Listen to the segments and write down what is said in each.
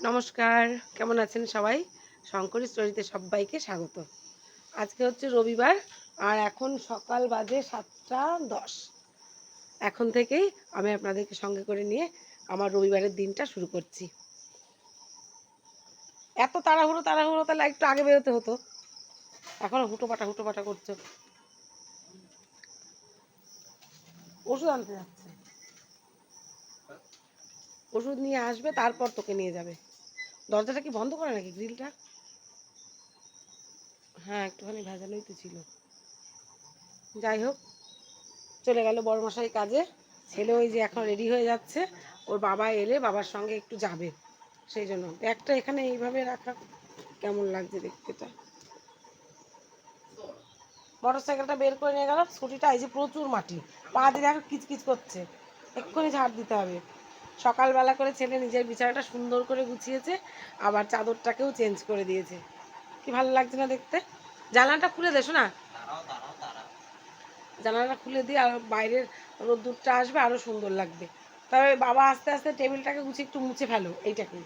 নমস্কার, কেমন আছেন সবাই? শঙ্করী স্টোরিতে সবাইকে স্বাগত। আজকে হচ্ছে রবিবার, আর এখন সকাল বাজে সাতটা দশ। এখন থেকেই আমি আপনাদেরকে সঙ্গে করে নিয়ে আমার রবিবারের দিনটা শুরু করছি। এত তাড়াহুড়ো তাড়াহুড়ো, তাহলে একটু আগে বেরোতে হতো। এখন হুটোপাটা হুটোপাটা করছ। ওষুধ আনতে যাচ্ছে। ওষুধ নিয়ে আসবে, তারপর তোকে নিয়ে যাবে। দরজাটা কি বন্ধ করে নাকি গ্রিলটা? হ্যাঁ একটুখানি ভেজানোই তো ছিল। যাই হোক, চলে গেল বড়মশাই কাজে। ছেলে ওই যে এখন রেডি হয়ে যাচ্ছে। ওর বাবা এলে বাবার সঙ্গে একটু যাবে। সেই জন্য। ব্যাগটা এখানে এইভাবে রাখা। কেমন লাগছে দেখতেটা মোটর সাইকেলটা বের করে নিয়ে গেল স্কুটিটা এই যে প্রচুর মাটি। পা দিয়ে দেখো কিচকিচ করছে। এক্ষুনি ঝাড় দিতে হবে। সকালবেলা করে ছেলে নিজের বিছানাটা সুন্দর করে গুছিয়েছে, আবার চাদরটাকেও চেঞ্জ করে দিয়েছে। কি ভালো লাগছে না দেখতে? জানালাটা খুলে দেশো না জানালাটা খুলে দিয়ে আর বাইরের রোদ্দুরটা আসবে আরও সুন্দর লাগবে। তবে বাবা আস্তে আস্তে টেবিলটাকে গুছিয়ে একটু মুছে ফেলো এইটাকে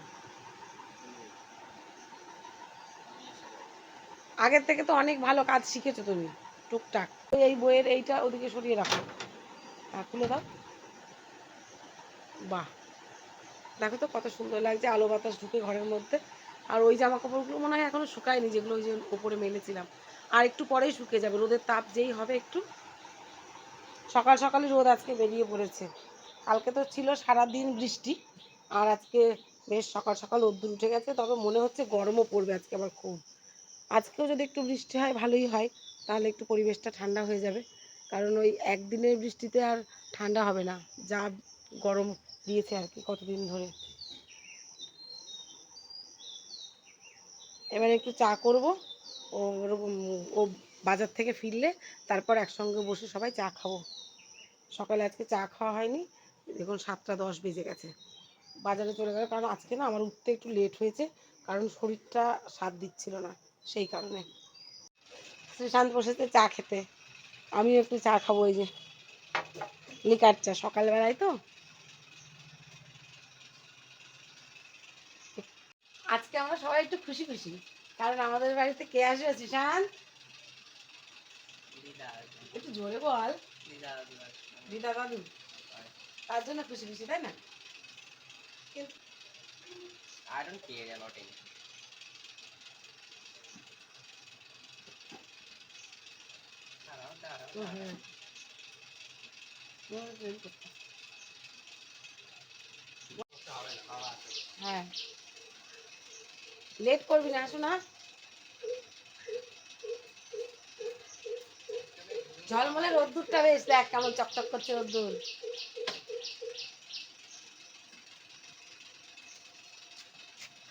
আগের থেকে তো অনেক ভালো কাজ শিখেছো তুমি, টুকটাক। এই বইয়ের এইটা ওদিকে সরিয়ে রাখো। হ্যাঁ খুলে দাও। বাহ। দেখো তো কত সুন্দর লাগছে, আলো বাতাস ঢুকে ঘরের মধ্যে। আর ওই জামা কাপড়গুলো মনে হয় এখনও শুকায়নি, যেগুলো ওই যে ওপরে মেলেছিলাম। আর একটু পরেই শুকিয়ে যাবে, রোদের তাপ যেই হবে একটু। সকাল সকালে রোদ আজকে বেরিয়ে পড়েছে। কালকে তো ছিল সারা দিন বৃষ্টি, আর আজকে বেশ সকাল সকাল রোদ্দুর উঠে গেছে, তবে মনে হচ্ছে গরমও পড়বে আজকে আবার খুব। আজকেও যদি একটু বৃষ্টি হয়, ভালোই হয়, তাহলে একটু পরিবেশটা ঠান্ডা হয়ে যাবে। কারণ ওই একদিনের বৃষ্টিতে আর ঠান্ডা হবে না, যা গরম দিয়েছে আর কি কতদিন ধরে। এবার একটু চা করব, ও ও বাজার থেকে ফিরলে তারপর একসঙ্গে বসে সবাই চা খাব। সকালে আজকে চা খাওয়া হয়নি, দেখুন সাতটা দশ বেজে গেছে। বাজারে চলে গেল, কারণ আজকে না আমার উঠতে একটু লেট হয়েছে, কারণ শরীরটা সাথ দিচ্ছিল না সেই কারণে। শ্রীশান্ত বসেছে চা খেতে, আমিও একটু চা খাব ওই যে, লিকার চা, সকালবেলায় তো আজকে আমরা সবাই একটু খুশি খুশি। কারণ আমাদের বাড়িতে কে আসবে শ্রীশান্ত একটু জোরে বল। দিদা দাদু তার জন্য খুশি খুশি তাই না? I don't care about। হ্যাঁ। লেট করবি না, আসো না। ঝলমলে রোদ্দুরটা বেশ, দেখ কেমন চকচক করছে রোদ্দুর।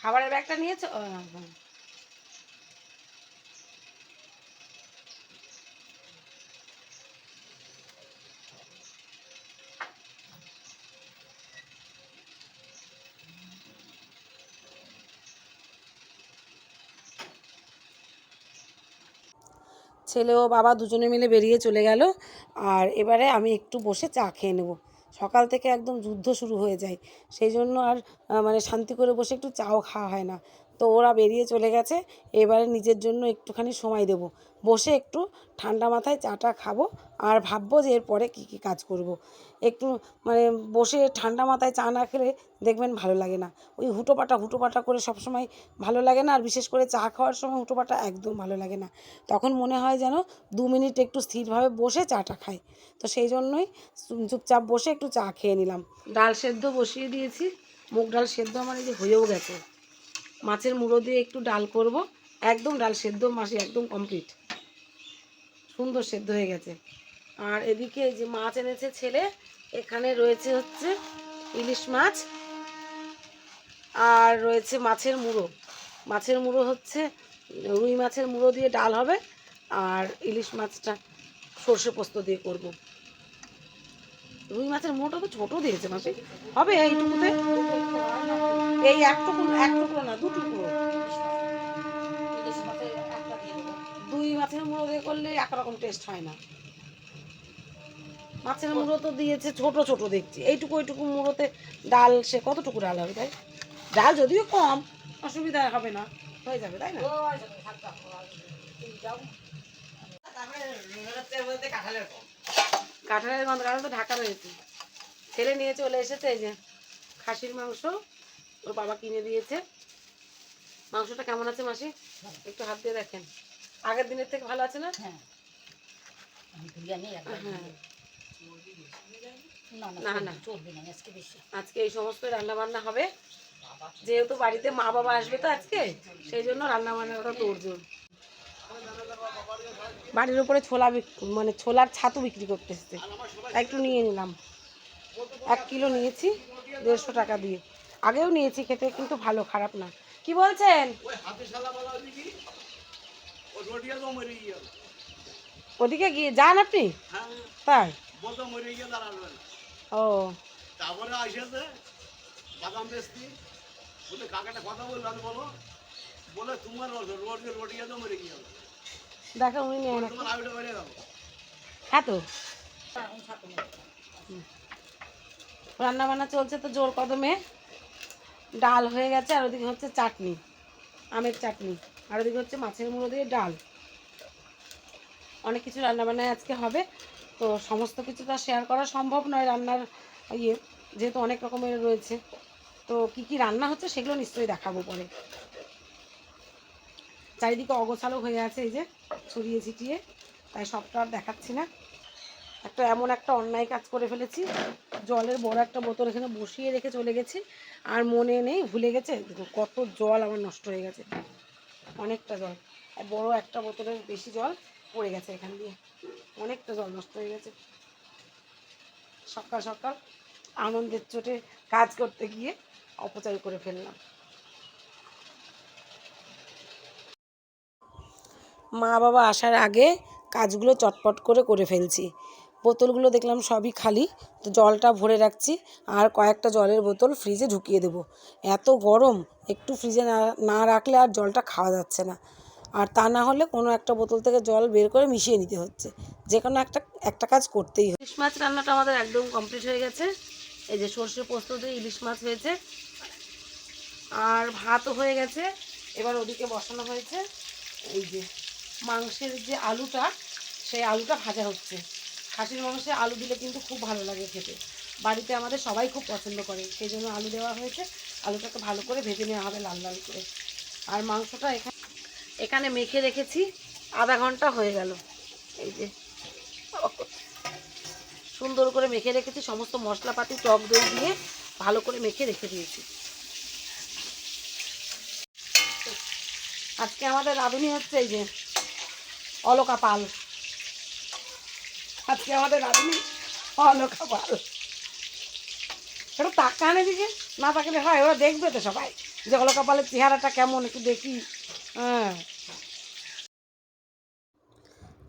খাবারের ব্যাগটা নিয়েছো? ছেলে ও বাবা দুজনে মিলে বেরিয়ে চলে গেল। আর এবারে আমি একটু বসে চা খেয়ে নেব। সকাল থেকে একদম যুদ্ধ শুরু হয়ে যায়। সেই জন্য আর মানে শান্তি করে বসে একটু চাও খাওয়া হয় না। তো ওরা বেরিয়ে চলে গেছে। এবারে নিজের জন্য একটুখানি সময় দেব। বসে একটু ঠান্ডা মাথায় চাটা খাব আর ভাববো যে এরপরে কী কী কাজ করব। একটু মানে বসে ঠান্ডা মাথায় চা না খেলে দেখবেন ভালো লাগে না। ওই হুটোপাটা হুটোপাটা করে সবসময় ভালো লাগে না। আর বিশেষ করে চা খাওয়ার সময় হুটোপাটা একদম ভালো লাগে না। তখন মনে হয় যেন দু মিনিট একটু স্থিরভাবে বসে চাটা খাই। তো সেই জন্যই চুপচাপ বসে একটু চা খেয়ে নিলাম। ডাল সেদ্ধ বসিয়ে দিয়েছি। মুগ ডাল সেদ্ধ আমার এই যে হয়েও গেছে। মাছের মুড়ো দিয়ে একটু ডাল করব। একদম ডাল সেদ্ধ মাসি একদম কমপ্লিট সুন্দর সেদ্ধ হয়ে গেছে। আর এদিকে যে মাছ এনেছে ছেলে, এখানে রয়েছে হচ্ছে ইলিশ মাছ আর রয়েছে মাছের মুড়ো। মাছের মুড়ো হচ্ছে, রুই মাছের মুড়ো দিয়ে ডাল হবে আর ইলিশ মাছটা সর্ষে পোস্ত দিয়ে করব। রুই মাছের মুড়োটা তো ছোটো দিয়েছে মাসি। হবে এইটুকুতে? এই একটুকু একটুকু না দুটুকু দুই মাছের মুড়ো দিয়ে করলে একরকম টেস্ট হয় না। মাছের মুড়ো তো দিয়েছে ছোট ছোট দেখছি। এইটুকু এইটুকু মুড়োতে ডাল, সে কতটুকু ডাল হবে তাই? ডাল যদিও কম, অসুবিধা হবে না, হয়ে যাবে, তাই না? কাঁঠালের গন্ধ, কাঁঠাল তো ঢাকা রয়েছে। ছেলে নিয়ে চলে এসেছে, এই যে খাসির মাংস। ওর বাবা কিনে দিয়েছে। মাংসটা কেমন আছে মাসি? একটু হাত দিয়ে দেখেন। আগের দিনের থেকে ভালো আছে না? হ্যাঁ। হ্যাঁ। না না, আজকে এই সমস্ত রান্না বান্না হবে যেহেতু বাড়িতে মা বাবা আসবে তো আজকে সেই জন্য রান্না বান্নাটা তোড়জোড় বাড়ির উপরে ছোলা মানে ছোলার ছাতু বিক্রি করতে এসছে। একটু নিয়ে নিলাম। এক কিলো নিয়েছি দেড়শো টাকা দিয়ে। আগেও নিয়েছি খেতে কিন্তু ভালো খারাপ না। কি বলছেন? ওদিকে গিয়ে যান আপনি? তাই? ও। তারপরে বাদাম বলে কাকাটা কথা আমি বলো। বলে তোমার রোড তো মরে গিয়ে দেখো উনি নেন। তোমার আবিটা বেড়ে গেল। হ্যাঁ তো। রান্না বান্না চলছে তো জোর কদমে। ডাল হয়ে গেছে, আর ওদিকে হচ্ছে চাটনি, আমের চাটনি, আর ওদিকে হচ্ছে মাছের মুড়ো দিয়ে ডাল। অনেক কিছু রান্না বান্নায় আজকে হবে, তো সমস্ত কিছু তো শেয়ার করা সম্ভব নয় রান্নার ইয়ে যেহেতু অনেক রকমের রয়েছে। তো কি কি রান্না হচ্ছে সেগুলো নিশ্চয়ই দেখাবো পরে। চারিদিকে অগোছালো হয়ে আছে এই যে, ছড়িয়ে ছিটিয়ে, তাই সবটা আর দেখাচ্ছি না। একটা এমন একটা অন্যায় কাজ করে ফেলেছি। জলের বড় একটা বোতল এখানে বসিয়ে রেখে চলে গেছি। আর মনে নেই, ভুলে গেছে? কত জল আমার নষ্ট হয়ে গেছে। অনেকটা জল। আর বড় একটা বোতলের বেশি জল পড়ে গেছে এখান দিয়ে। অনেকটা জল নষ্ট হয়ে গেছে। সকাল সকাল আনন্দের চোটে কাজ করতে গিয়ে অপচয় করে ফেললাম। মা বাবা আসার আগে কাজগুলো চটপট করে করে ফেলছি। বোতলগুলো দেখলাম সবই খালি, তো জলটা ভরে রাখছি, আর কয়েকটা জলের বোতল ফ্রিজে ঢুকিয়ে দেবো। এত গরম, একটু ফ্রিজে না না রাখলে আর জলটা খাওয়া যাচ্ছে না। আর তা না হলে কোনো একটা বোতল থেকে জল বের করে মিশিয়ে নিতে হচ্ছে। যে কোনো একটা একটা কাজ করতেই হয়। ইলিশ মাছ রান্নাটা আমাদের একদম কমপ্লিট হয়ে গেছে। এই যে সর্ষে পোস্ত দিয়ে ইলিশ মাছ হয়েছে। আর ভাতও হয়ে গেছে। এবার ওদিকে বসানো হয়েছে। এই যে মাংসের যে আলুটা, সেই আলুটা ভাজা হচ্ছে। খাসির মাংসে আলু দিলে কিন্তু খুব ভালো লাগে খেতে। বাড়িতে আমাদের সবাই খুব পছন্দ করে, সেই জন্য আলু দেওয়া হয়েছে। আলুটাকে ভালো করে ভেজে নেওয়া হবে লাল লাল করে। আর মাংসটা এখানে এখানে মেখে রেখেছি, আধা ঘণ্টা হয়ে গেল। এই যে। সুন্দর করে মেখে রেখেছি, সমস্ত মশলাপাতি, টক দই দিয়ে ভালো করে মেখে রেখে দিয়েছি। আজকে আমাদের রাঁধুনি হচ্ছে এই যে অলকা পাল। আজকে আমাদের রাঁধুনি অলকা পাল একটু তাকান এদিকে না তাকালে হয়, ওরা দেখবে তো সবাই যে অলকা পালের চেহারাটা কেমন, একটু দেখি। হ্যাঁ।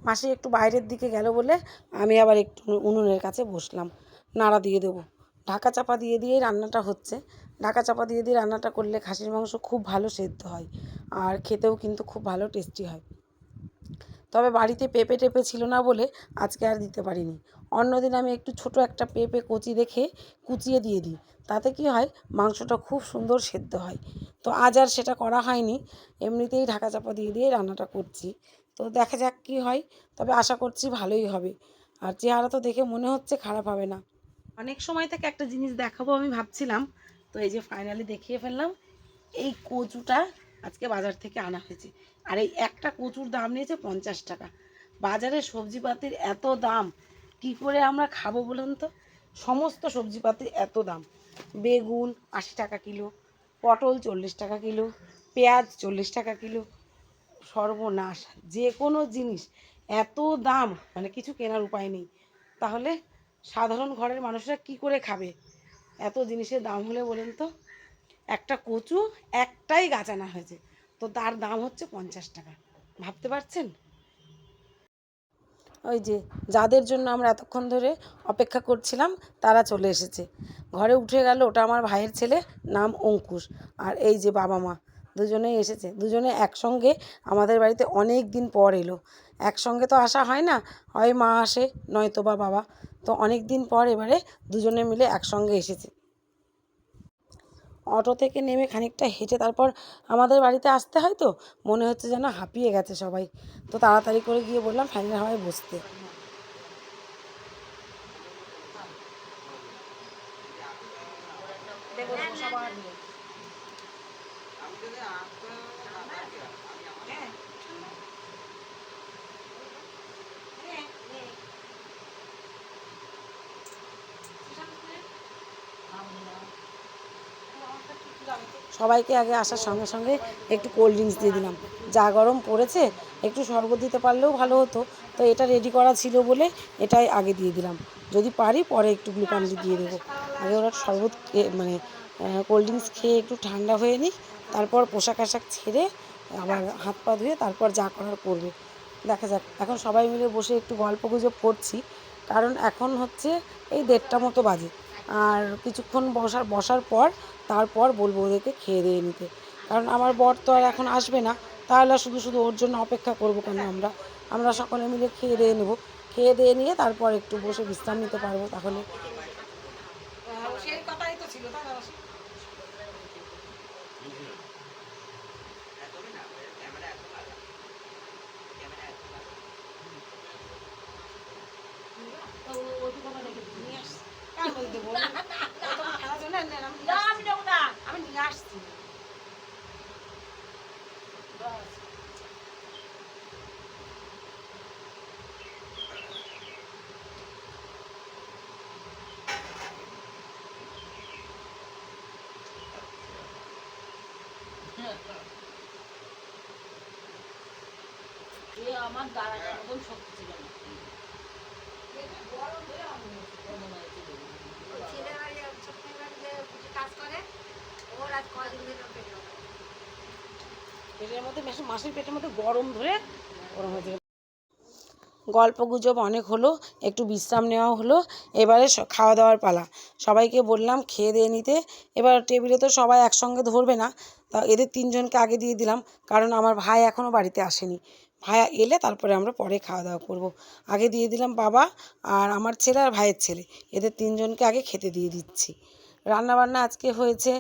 মাসি একটু বাইরের দিকে গেল বলে আমি আবার একটু উনুনের কাছে বসলাম, নাড়া দিয়ে দেবো। ঢাকা চাপা দিয়ে দিয়েই রান্নাটা হচ্ছে। ঢাকা চাপা দিয়ে দিয়ে রান্নাটা করলে খাসির মাংস খুব ভালো সেদ্ধ হয়, আর খেতেও কিন্তু খুব ভালো টেস্টি হয়। তবে বাড়িতে পেঁপে টেপে ছিল না বলে আজকে আর দিতে পারিনি। অন্যদিন আমি একটু ছোট একটা পেঁপে কচি দেখে কুচিয়ে দিয়ে দিই। তাতে কি হয়, মাংসটা খুব সুন্দর সেদ্ধ হয়। তো আজ আর সেটা করা হয়নি। এমনিতেই ঢাকা চাপা দিয়ে দিয়ে রান্নাটা করছি। তো দেখা যাক কী হয়, তবে আশা করছি ভালোই হবে। আর চেহারা তো দেখে মনে হচ্ছে খারাপ হবে না। অনেক সময় থেকে একটা জিনিস দেখাবো আমি ভাবছিলাম। তো এই যে ফাইনালি দেখিয়ে ফেললাম, এই কচুটা আজকে বাজার থেকে আনা হয়েছে। আর এই একটা কচুর দাম নিয়েছে পঞ্চাশ টাকা। বাজারে সবজিপাতির এত দাম, কি করে আমরা খাব বলুন তো? সমস্ত সবজিপাতির এত দাম। বেগুন আশি টাকা কিলো, পটল চল্লিশ টাকা কিলো, পেঁয়াজ চল্লিশ টাকা কিলো, সর্বনাশ, যে কোনো জিনিস। এত দাম মানে কিছু কেনার উপায় নেই। তাহলে সাধারণ ঘরের মানুষরা কি করে খাবে? এত জিনিসের দাম হলে বলেন তো, একটা কচু একটাই গাছ আনা হয়েছে। তো তার দাম হচ্ছে পঞ্চাশ টাকা। ভাবতে পারছেন? ওই যে, যাদের জন্য আমরা এতক্ষণ ধরে অপেক্ষা করছিলাম, তারা চলে এসেছে। ঘরে উঠে গেল ওটা আমার ভাইয়ের ছেলে, নাম অঙ্কুশ। আর এই যে বাবা মা, দুজনেই এসেছে। দুজনে একসঙ্গে আমাদের বাড়িতে অনেক দিন পর এলো। একসঙ্গে তো আসা হয় না, হয় মা আসে, নয়তো বা বাবা। তো অনেক দিন পর এবারে দুজনে মিলে একসঙ্গে এসেছে। অটো থেকে নেমে খানিকটা হেঁটে তারপর আমাদের বাড়িতে আসতে হয় তো, মনে হচ্ছে যেন হাঁপিয়ে গেছে সবাই। তো তাড়াতাড়ি করে গিয়ে বললাম, ফ্যানের হাওয়ায় বসতে। সবাইকে আগে আসার সঙ্গে সঙ্গে একটু কোল্ড ড্রিঙ্কস দিয়ে দিলাম। যা গরম পড়েছে, একটু শরবত দিতে পারলেও ভালো হতো। তো এটা রেডি করা ছিল বলে এটাই আগে দিয়ে দিলাম। যদি পারি পরে একটু গ্লুকনডি দিয়ে দেবো। আগে ওরা শরবত মানে কোল্ড ড্রিঙ্কস খেয়ে একটু ঠান্ডা হয়ে নিক, তারপর পোশাক আশাক ছেড়ে আবার হাত পা ধুয়ে তারপর যা করার করবে। দেখা যাক। এখন সবাই মিলে বসে একটু গল্প গুজব করছি। কারণ এখন হচ্ছে এই দেড়টা মতো বাজে। আর কিছুক্ষণ বসার বসার পর তারপর বলব ওদেরকে খেয়ে দিয়ে নিতে। কারণ আমার বর তো আর এখন আসবে না, তাহলে শুধু শুধু ওর জন্য অপেক্ষা করব কেন আমরা? আমরা সকলে মিলে খেয়ে দিয়ে নেব। খেয়ে দিয়ে নিয়ে তারপর একটু বসে বিশ্রাম নিতে পারব তাহলে সেই কথাই তো ছিল তাই আমি নিয়ে আসছি। আমার দাঁড়ানোর মতন শক্তি ছিল না। গরম ধরে গরম হয়ে গল্প গুজব অনেক হলো, একটু বিশ্রাম নেওয়া হলো, এবারে খাওয়া দাওয়ার পালা। সবাইকে বললাম খেয়ে দিয়ে নিতে। এবার টেবিলে তো সবাই একসঙ্গে ধরবে না। তা এদের তিনজনকে আগে দিয়ে দিলাম, কারণ আমার ভাই এখনও বাড়িতে আসেনি। ভাই এলে তারপরে আমরা পরে খাওয়া দাওয়া করব। আগে দিয়ে দিলাম বাবা আর আমার ছেলে আর ভাইয়ের ছেলে। এদের তিনজনকে আগে খেতে দিয়ে দিচ্ছি। রান্নাবান্না আজকে হয়েছে,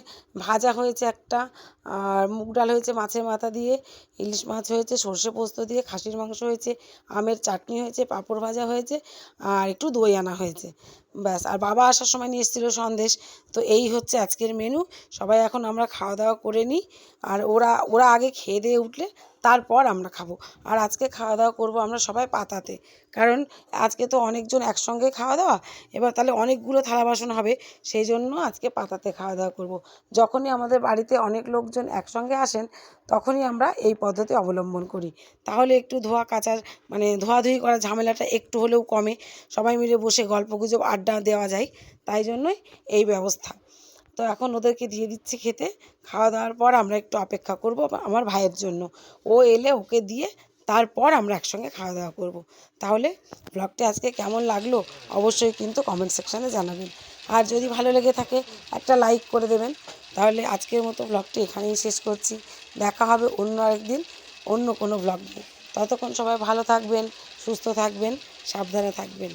ভাজা হয়েছে একটা, আর মুগ ডাল হয়েছে মাছের মাথা দিয়ে, ইলিশ মাছ হয়েছে, সর্ষে পোস্ত দিয়ে, খাসির মাংস হয়েছে, আমের চাটনি হয়েছে, পাঁপড় ভাজা হয়েছে, আর একটু দই আনা হয়েছে। ব্যাস, আর বাবা আসার সময় নিয়ে এসেছিল সন্দেশ। তো এই হচ্ছে আজকের মেনু সবাই এখন আমরা খাওয়া দাওয়া করে নিই, আর ওরা ওরা আগে খেয়ে দিয়ে উঠলে তারপর আমরা খাব। আর আজকে খাওয়া দাওয়া করব আমরা সবাই পাতাতে। কারণ আজকে তো অনেকজন একসঙ্গে খাওয়া দাওয়া এবার তাহলে অনেকগুলো থালা বাসন হবে সেই জন্য আজকে পাতাতে খাওয়া দাওয়া করব। যখনই আমাদের বাড়িতে অনেক লোকজন একসঙ্গে আসেন, তখনই আমরা এই পদ্ধতি অবলম্বন করি। তাহলে একটু ধোয়া কাচার মানে ধোয়াধুয়ি করার ঝামেলাটা একটু হলেও কমে। সবাই মিলে বসে গল্প গুজব আড্ডা দেওয়া যায়। তাই জন্যই এই ব্যবস্থা। তো এখন ওদেরকে দিয়ে দিচ্ছি খেতে। খাওয়া দাওয়ার পর আমরা একটু অপেক্ষা করব আমার ভাইয়ের জন্য। ও এলে ওকে দিয়ে তারপর আমরা একসঙ্গে খাওয়া দাওয়া করব। তাহলে ব্লগটা আজকে কেমন লাগল অবশ্যই কিন্তু কমেন্ট সেকশানে জানাবেন। আর যদি ভালো লেগে থাকে একটা লাইক করে দেবেন। তাহলে আজকের মতো ব্লগটি এখানেই শেষ করছি। দেখা হবে অন্য আরেকদিন অন্য কোনো ব্লগ নিয়ে। ততক্ষণ সবাই ভালো থাকবেন, সুস্থ থাকবেন, সাবধানে থাকবেন।